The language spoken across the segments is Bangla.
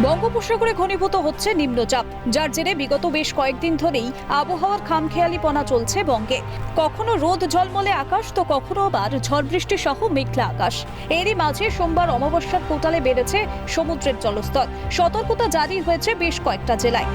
বঙ্গোপসাগরে ঘনীভূত হচ্ছে নিম্নচাপ, যার জেরে বিগত বেশ কয়েকদিন ধরেই আবহাওয়ার খামখেয়ালিপনা চলছে বঙ্গে। কখনো রোদ ঝলমলে আকাশ, তো কখনো আবার ঝড় বৃষ্টি সহ মেঘলা আকাশ। এরই মাঝে সোমবার অমাবস্যার কোটালে বেড়েছে সমুদ্রের জলস্তর। সতর্কতা জারি হয়েছে বেশ কয়েকটা জেলায়।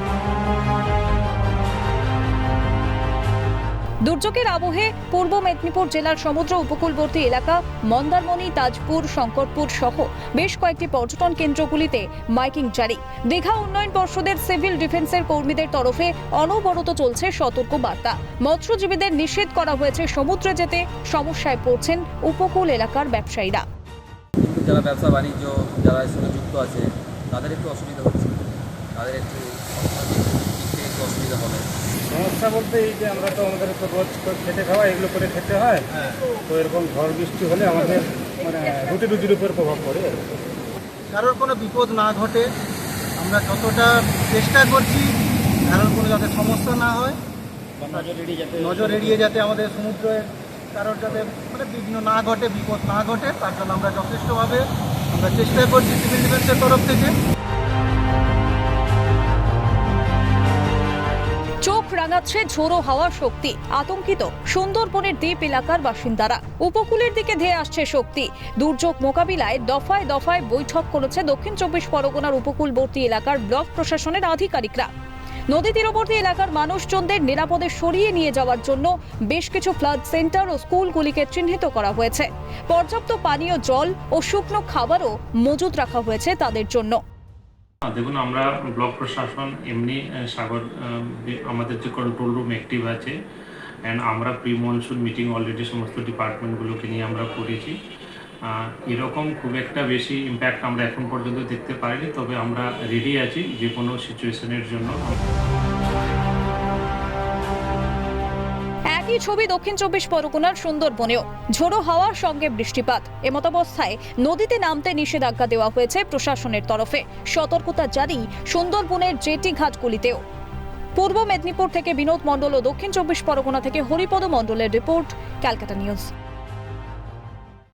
দুর্যোগের আবহে পূর্ব মেদিনীপুর জেলার সমুদ্র উপকূলবর্তী এলাকা মন্দারমণি, তাজপুর, শঙ্করপুর সহ বেশ কয়েকটি পর্যটন কেন্দ্রগুলিতে মাইকিং জারি। দীঘা উন্নয়ন পর্ষদের সিভিল ডিফেন্সের কর্মীদের তরফে অনবরত চলছে সতর্ক বার্তা। মৎস্যজীবীদের নিষেধ করা হয়েছে সমুদ্রে যেতে, সমস্যায় পড়ছেন উপকূল এলাকার ব্যবসায়ীরা। যারা ব্যবসা বাণিজ্য, যারা এর সঙ্গে যুক্ত আছে, তাদের একটু অসুবিধা হচ্ছে। তাদের একটু একটু অসুবিধা হবে। সমস্যা বলতে এই যে আমরা তো আমাদের তো রোজ খেতে খাওয়া এগুলো করে খেতে হয়। তো এরকম ঝড় বৃষ্টি হলে আমাদের মানে রুটি রুজির উপর প্রভাব পড়ে। কারোর কোনো বিপদ না ঘটে। আমরা যতটা চেষ্টা করছি কারোর কোনো যাতে সমস্যা না হয়। নজর এড়িয়ে যাতে আমাদের সমুদ্রে কারোর যাতে মানে বিঘ্ন না ঘটে বিপদ না ঘটে তার জন্য আমরা যথেষ্টভাবে আমরা চেষ্টা করছি সিভিল ডিফেন্সের তরফ থেকে। রাঙাচ্ছে ঝোড়ো হাওয়া শক্তি। আতঙ্কিত সুন্দরবনের দ্বীপ এলাকার বাসিন্দারা। উপকূলের দিকে ধেয়ে আসছে শক্তি। দুর্যোগ মোকাবিলায় দফায় দফায় বৈঠক করেছে দক্ষিণ চব্বিশ পরগনার উপকূলবর্তী এলাকার ব্লক প্রশাসনের আধিকারিকরা। নদী তীরবর্তী এলাকার মানুষজনদের নিরাপদে সরিয়ে নিয়ে যাওয়ার জন্য বেশ কিছু ফ্লাড সেন্টার ও স্কুলগুলিকে চিহ্নিত করা হয়েছে। পর্যাপ্ত পানীয় জল ও শুকনো খাবারও মজুত রাখা হয়েছে তাদের জন্য। দেখুন, আমরা ব্লক প্রশাসন, এমনি সাগর আমাদের যে কন্ট্রোল রুম অ্যাক্টিভ আছে অ্যান্ড আমরা প্রি মনসুন মিটিং অলরেডি সমস্ত ডিপার্টমেন্টগুলোকে নিয়ে আমরা করেছি। এরকম খুব একটা বেশি ইম্প্যাক্ট আমরা এখন পর্যন্ত দেখতে পাইনি, তবে আমরা রেডি আছি যে কোনো সিচুয়েশনের জন্য। একই ছবি দক্ষিণ চব্বিশ পরগনার সুন্দরবনেও। ঝোড়ো হাওয়ার সঙ্গে বৃষ্টিপাত। এমতাবস্থায় নদীতে নামতে নিষেধাজ্ঞা দেওয়া হয়েছে প্রশাসনের তরফে। সতর্কতা জারি সুন্দরবনের জেটি ঘাটগুলিতেও পূর্ব মেদিনীপুর থেকে বিনোদ মণ্ডল ও দক্ষিণ চব্বিশ পরগনা থেকে হরিপদ মণ্ডলের রিপোর্ট, ক্যালকাটা নিউজ।